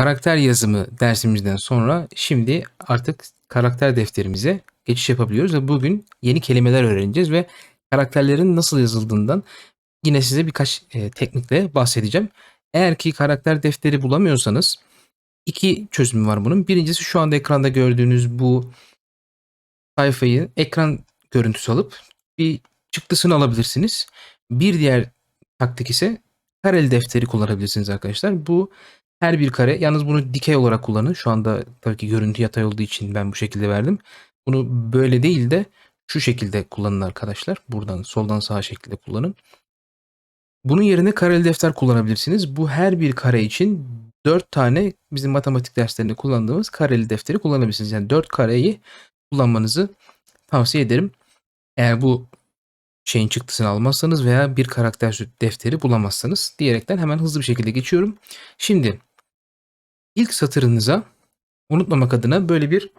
karakter yazımı dersimizden sonra şimdi artık karakter defterimize geçiş yapabiliyoruz ve bugün yeni kelimeler öğreneceğiz ve karakterlerin nasıl yazıldığından yine size birkaç e, teknikle bahsedeceğim. Eğer ki karakter defteri bulamıyorsanız iki çözümü var bunun. Birincisi şu anda ekranda gördüğünüz bu sayfayı ekran görüntüsü alıp bir çıktısını alabilirsiniz. Bir diğer taktik ise kareli defteri kullanabilirsiniz arkadaşlar. Bu her bir kare yalnız bunu dikey olarak kullanın. Şu anda tabii ki görüntü yatay olduğu için ben bu şekilde verdim. Bunu böyle değil de şu şekilde kullanın arkadaşlar. Buradan soldan sağa şekilde kullanın. Bunun yerine kareli defter kullanabilirsiniz. Bu her bir kare için 4 tane bizim matematik derslerinde kullandığımız kareli defteri kullanabilirsiniz. Yani 4 kareyi kullanmanızı tavsiye ederim. Eğer bu şeyin çıktısını almazsanız veya bir karakter defteri bulamazsanız diyerekten hemen hızlı bir şekilde geçiyorum. Şimdi ilk satırınıza unutmamak adına böyle bir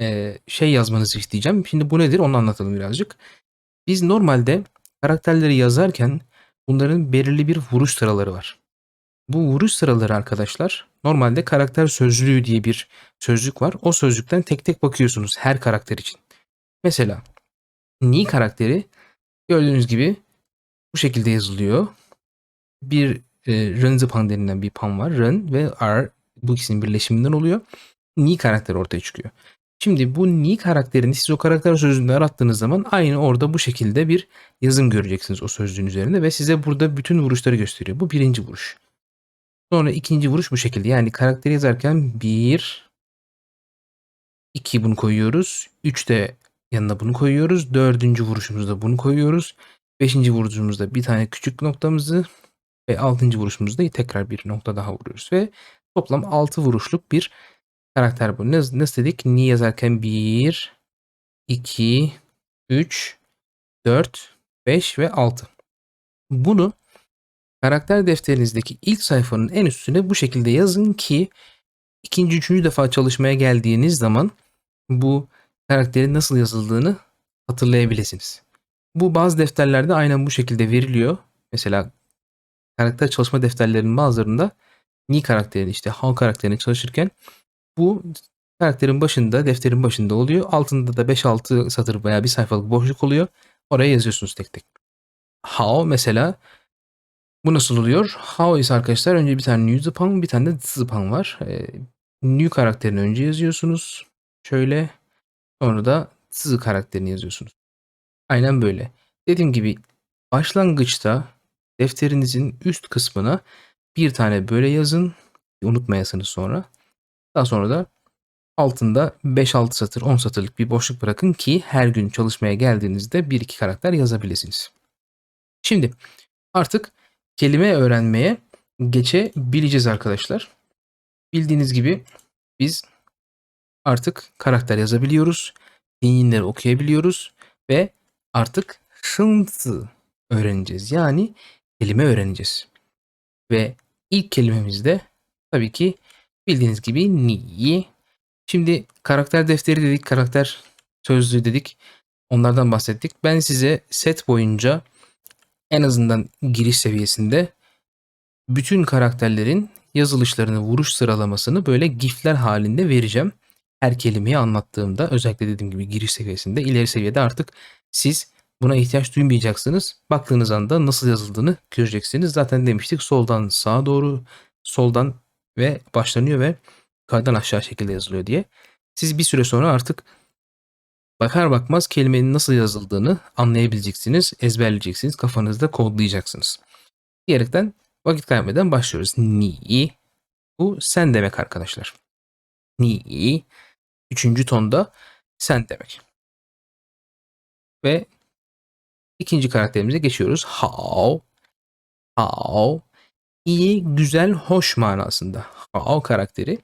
e, şey yazmanızı isteyeceğim. Şimdi bu nedir onu anlatalım birazcık. Biz normalde karakterleri yazarken bunların belirli bir vuruş sıraları var. Bu vuruş sıraları arkadaşlar normalde karakter sözlüğü diye bir sözlük var. O sözlükten tek tek bakıyorsunuz her karakter için. Mesela Ni karakteri gördüğünüz gibi bu şekilde yazılıyor. Bir e, Renzipang denilen bir pan var. Ren ve R bu ikisinin birleşiminden oluyor. Ni karakteri ortaya çıkıyor. Şimdi bu Ni karakterini siz o karakter sözlüğünde arattığınız zaman aynı orada bu şekilde bir yazım göreceksiniz o sözlüğün üzerinde ve size burada bütün vuruşları gösteriyor. Bu birinci vuruş. Sonra ikinci vuruş bu şekilde. Yani karakteri yazarken bir, iki bunu koyuyoruz. Üç de yanına bunu koyuyoruz. Dördüncü vuruşumuzda bunu koyuyoruz. Beşinci vuruşumuzda bir tane küçük noktamızı ve altıncı vuruşumuzda tekrar bir nokta daha vuruyoruz. Ve toplam altı vuruşluk bir karakter bu. Nasıl, nasıl dedik? Ni yazarken 1, 2, 3, 4, 5 ve 6. Bunu karakter defterinizdeki ilk sayfanın en üstüne bu şekilde yazın ki ikinci, üçüncü defa çalışmaya geldiğiniz zaman bu karakterin nasıl yazıldığını hatırlayabilirsiniz. Bu bazı defterlerde aynen bu şekilde veriliyor. Mesela karakter çalışma defterlerinin bazılarında Ni karakterini işte Hal karakterini çalışırken bu karakterin başında, defterin başında oluyor. Altında da 5-6 satır veya bir sayfalık boşluk oluyor. Oraya yazıyorsunuz tek tek. How mesela bu nasıl oluyor? How ise arkadaşlar önce bir tane new zıpan bir tane de zıpan var. Ee, new karakterini önce yazıyorsunuz. Şöyle sonra da sızı karakterini yazıyorsunuz. Aynen böyle. Dediğim gibi başlangıçta defterinizin üst kısmına bir tane böyle yazın. Unutmayasınız sonra. Daha sonra da altında 5-6 satır 10 satırlık bir boşluk bırakın ki her gün çalışmaya geldiğinizde 1-2 karakter yazabilirsiniz. Şimdi artık kelime öğrenmeye geçebileceğiz arkadaşlar. Bildiğiniz gibi biz artık karakter yazabiliyoruz. Pinyinleri okuyabiliyoruz ve artık şıntı öğreneceğiz. Yani kelime öğreneceğiz. Ve ilk kelimemiz de tabii ki bildiğiniz gibi ni. Şimdi karakter defteri dedik, karakter sözlüğü dedik. Onlardan bahsettik. Ben size set boyunca en azından giriş seviyesinde bütün karakterlerin yazılışlarını, vuruş sıralamasını böyle gifler halinde vereceğim. Her kelimeyi anlattığımda özellikle dediğim gibi giriş seviyesinde, ileri seviyede artık siz buna ihtiyaç duymayacaksınız. Baktığınız anda nasıl yazıldığını göreceksiniz. Zaten demiştik soldan sağa doğru, soldan ve başlanıyor ve yukarıdan aşağı şekilde yazılıyor diye. Siz bir süre sonra artık bakar bakmaz kelimenin nasıl yazıldığını anlayabileceksiniz, ezberleyeceksiniz, kafanızda kodlayacaksınız. Diyerekten vakit kaybeden başlıyoruz. Ni, bu sen demek arkadaşlar. Ni, üçüncü tonda sen demek. Ve ikinci karakterimize geçiyoruz. How, how, iyi, güzel, hoş manasında. How karakteri.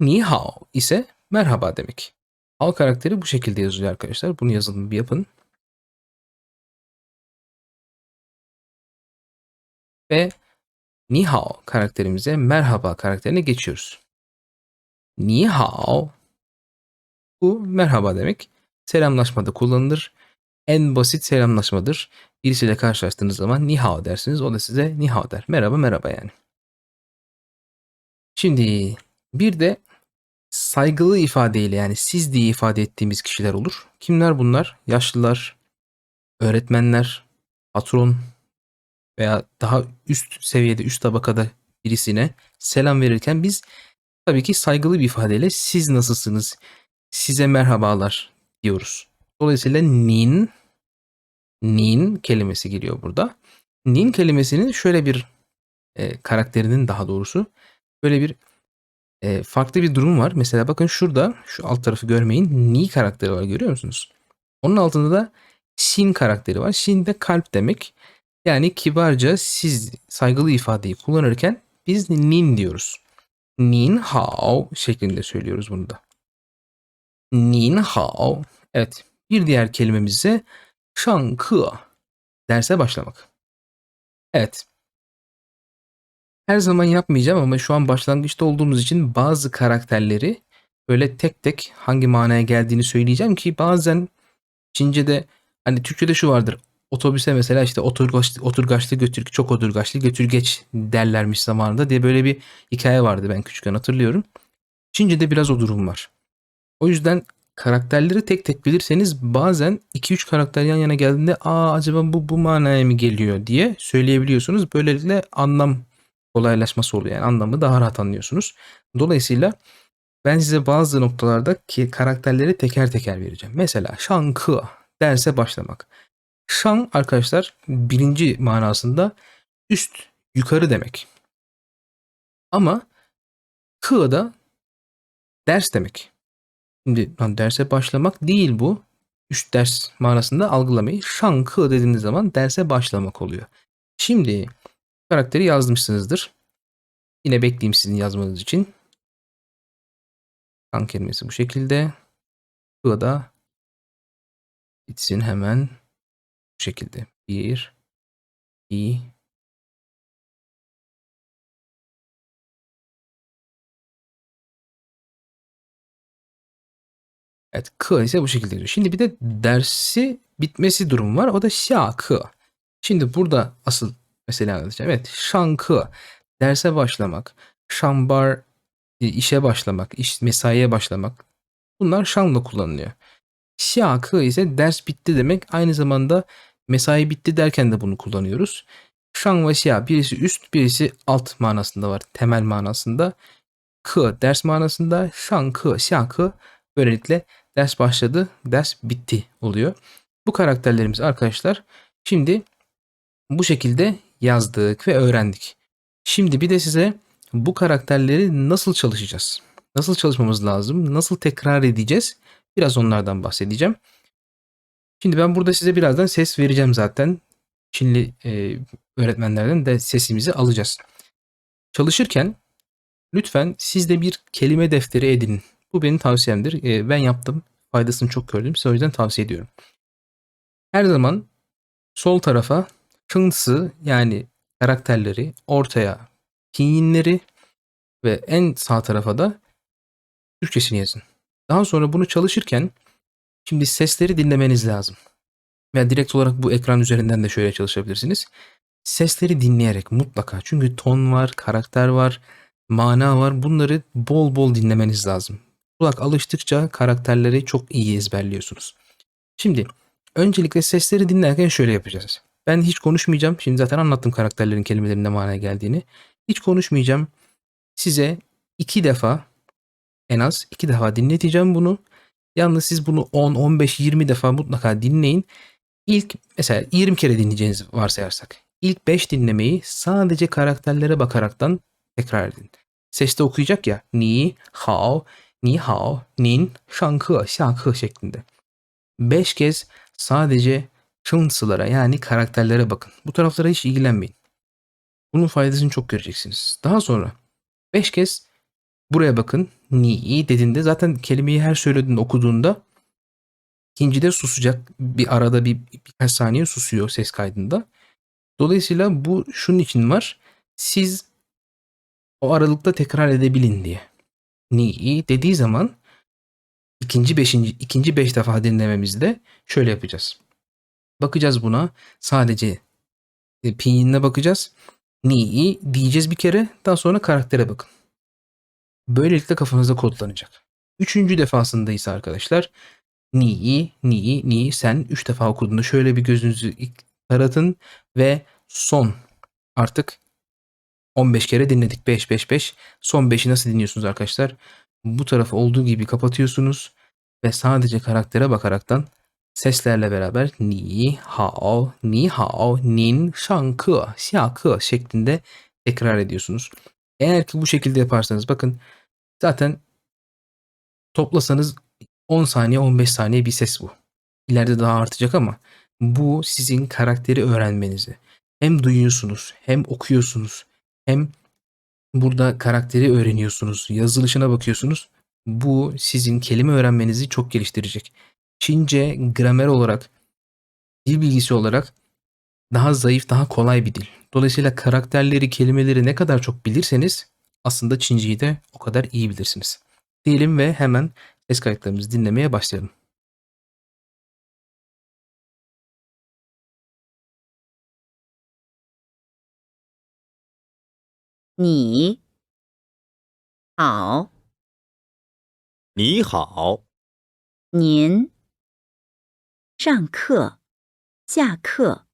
Ni hao ise merhaba demek. Hao karakteri bu şekilde yazılıyor arkadaşlar. Bunu yazılımı bir yapın. Ve Ni hao karakterimize merhaba karakterine geçiyoruz. Ni hao bu merhaba demek. Selamlaşmada kullanılır. En basit selamlaşmadır. Birisiyle karşılaştığınız zaman ni hao dersiniz. O da size ni hao der. Merhaba merhaba yani. Şimdi Bir de saygılı ifadeyle yani siz diye ifade ettiğimiz kişiler olur. Kimler bunlar? Yaşlılar, öğretmenler, patron veya daha üst seviyede, üst tabakada birisine selam verirken biz tabii ki saygılı bir ifadeyle siz nasılsınız, size merhabalar diyoruz. Dolayısıyla nin, nin kelimesi geliyor burada. Nin kelimesinin şöyle bir e, karakterinin daha doğrusu böyle bir e, farklı bir durum var. Mesela bakın şurada şu alt tarafı görmeyin. Ni karakteri var görüyor musunuz? Onun altında da Shin karakteri var. Shin de kalp demek. Yani kibarca siz saygılı ifadeyi kullanırken biz nin diyoruz. Nin hao şeklinde söylüyoruz bunu da. Nin hao. Evet. Bir diğer kelimemiz ise şankı. Derse başlamak. Evet. Her zaman yapmayacağım ama şu an başlangıçta olduğumuz için bazı karakterleri böyle tek tek hangi manaya geldiğini söyleyeceğim ki bazen Çince'de hani Türkçe'de şu vardır. Otobüse mesela işte oturgaçlı, oturgaçlı götür, çok oturgaçlı götür geç derlermiş zamanında diye böyle bir hikaye vardı ben küçükken hatırlıyorum. Çince'de biraz o durum var. O yüzden karakterleri tek tek bilirseniz bazen 2-3 karakter yan yana geldiğinde aa acaba bu bu manaya mı geliyor diye söyleyebiliyorsunuz. Böylelikle anlam kolaylaşması oluyor. Yani anlamı daha rahat anlıyorsunuz. Dolayısıyla ben size bazı noktalarda ki karakterleri teker teker vereceğim. Mesela şankı derse başlamak. Şang arkadaşlar birinci manasında üst yukarı demek. Ama kı da ders demek. Şimdi lan derse başlamak değil bu. Üst ders manasında algılamayı. Şankı dediğiniz zaman derse başlamak oluyor. Şimdi karakteri yazmışsınızdır. Yine bekleyeyim sizin yazmanız için. Kan kelimesi bu şekilde. Bu da bitsin hemen bu şekilde. Bir, iki, Evet, kı ise bu şekilde diyor. Şimdi bir de dersi bitmesi durumu var. O da şakı. Şimdi burada asıl mesele anlatacağım. Evet, şankı. Derse başlamak. Şambar e, işe başlamak, iş mesaiye başlamak. Bunlar şanla kullanılıyor. Şakı ise ders bitti demek. Aynı zamanda mesai bitti derken de bunu kullanıyoruz. Şang ve şia birisi üst birisi alt manasında var. Temel manasında. Kı ders manasında. Şang kı şia kı böylelikle ders başladı ders bitti oluyor. Bu karakterlerimiz arkadaşlar şimdi bu şekilde yazdık ve öğrendik. Şimdi bir de size bu karakterleri nasıl çalışacağız? Nasıl çalışmamız lazım? Nasıl tekrar edeceğiz? Biraz onlardan bahsedeceğim. Şimdi ben burada size birazdan ses vereceğim zaten. Çinli e, öğretmenlerden de sesimizi alacağız. Çalışırken lütfen siz de bir kelime defteri edinin. Bu benim tavsiyemdir. E, ben yaptım. Faydasını çok gördüm. Size o yüzden tavsiye ediyorum. Her zaman sol tarafa şınsı yani karakterleri, ortaya pinyinleri ve en sağ tarafa da Türkçesini yazın. Daha sonra bunu çalışırken şimdi sesleri dinlemeniz lazım. Veya direkt olarak bu ekran üzerinden de şöyle çalışabilirsiniz. Sesleri dinleyerek mutlaka. Çünkü ton var, karakter var, mana var. Bunları bol bol dinlemeniz lazım. Kulak alıştıkça karakterleri çok iyi ezberliyorsunuz. Şimdi öncelikle sesleri dinlerken şöyle yapacağız. Ben hiç konuşmayacağım. Şimdi zaten anlattım karakterlerin kelimelerin ne manaya geldiğini. Hiç konuşmayacağım. Size iki defa en az iki defa dinleteceğim bunu. Yalnız siz bunu 10, 15, 20 defa mutlaka dinleyin. İlk mesela 20 kere dinleyeceğiniz varsayarsak. İlk 5 dinlemeyi sadece karakterlere bakaraktan tekrar edin. Seste okuyacak ya. Ni, hao, ni hao, nin, şankı, şakı şeklinde. 5 kez sadece şınsılara yani karakterlere bakın. Bu taraflara hiç ilgilenmeyin. Bunun faydasını çok göreceksiniz. Daha sonra 5 kez buraya bakın. Ni dediğinde zaten kelimeyi her söylediğinde okuduğunda ikincide susacak. Bir arada bir birkaç saniye susuyor ses kaydında. Dolayısıyla bu şunun için var. Siz o aralıkta tekrar edebilin diye. Ni dediği zaman ikinci beşinci ikinci beş defa dinlememizde şöyle yapacağız. Bakacağız buna sadece e, bakacağız. Ni'yi diyeceğiz bir kere. Daha sonra karaktere bakın. Böylelikle kafanızda kodlanacak. Üçüncü defasında ise arkadaşlar ni, ni, ni sen üç defa okuduğunda şöyle bir gözünüzü taratın ve son artık 15 kere dinledik. 5 5 5. Son 5'i nasıl dinliyorsunuz arkadaşlar? Bu tarafı olduğu gibi kapatıyorsunuz ve sadece karaktere bakaraktan seslerle beraber ni hao, ni hao, nin, şankı, şakı şeklinde tekrar ediyorsunuz. Eğer ki bu şekilde yaparsanız bakın zaten toplasanız 10 saniye 15 saniye bir ses bu. İleride daha artacak ama bu sizin karakteri öğrenmenizi hem duyuyorsunuz hem okuyorsunuz hem burada karakteri öğreniyorsunuz, yazılışına bakıyorsunuz. Bu sizin kelime öğrenmenizi çok geliştirecek. Çince gramer olarak, dil bilgisi olarak daha zayıf, daha kolay bir dil. Dolayısıyla karakterleri, kelimeleri ne kadar çok bilirseniz aslında Çinceyi de o kadar iyi bilirsiniz. Diyelim ve hemen ses kayıtlarımızı dinlemeye başlayalım. 你好，你好，您上课、下课、